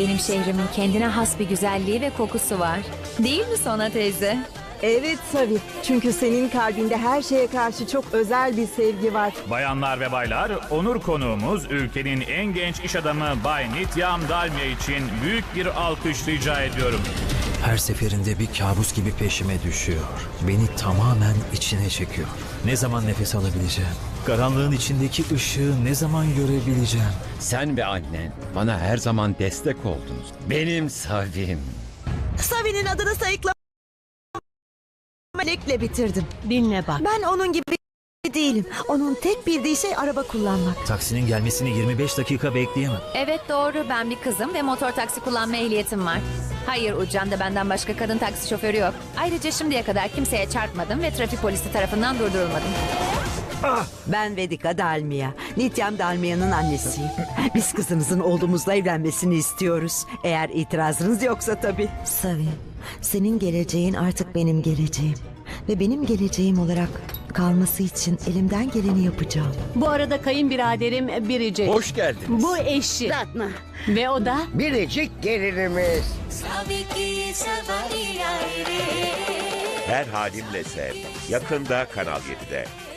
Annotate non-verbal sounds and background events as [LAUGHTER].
Benim şehrimin kendine has bir güzelliği ve kokusu var. Değil mi Sona teyze? Evet Savi. Çünkü senin kalbinde her şeye karşı çok özel bir sevgi var. Bayanlar ve baylar, onur konuğumuz ülkenin en genç iş adamı Bay Nityam Dalmia için büyük bir alkış rica ediyorum. Her seferinde bir kabus gibi peşime düşüyor. Beni tamamen içine çekiyor. Ne zaman nefes alabileceğim? Karanlığın içindeki ışığı ne zaman görebileceğim? Sen ve annen bana her zaman destek oldunuz. Benim Savim. Savi'nin adını sayıklama melekle bitirdim. Dinle bak. Ben onun gibi değilim. Onun tek bildiği şey araba kullanmak. Taksinin gelmesini 25 dakika bekleyemem. Evet doğru ben bir kızım ve motor taksi kullanma ehliyetim var. Hayır Ucan'da benden başka kadın taksi şoförü yok. Ayrıca şimdiye kadar kimseye çarpmadım ve trafik polisi tarafından durdurulmadım. Ben Vedika Dalmia. Nityam Dalmia'nın annesiyim. [LAUGHS] Biz kızımızın oğlumuzla evlenmesini istiyoruz. Eğer itirazınız yoksa tabii. Savi, senin geleceğin artık benim geleceğim. Ve benim geleceğim olarak kalması için elimden geleni yapacağım. Bu arada kayınbiraderim Biricik. Hoş geldiniz. Bu eşi. Ve o da Biricik gelinimiz. Her Halimle Sev yakında Kanal 7'de.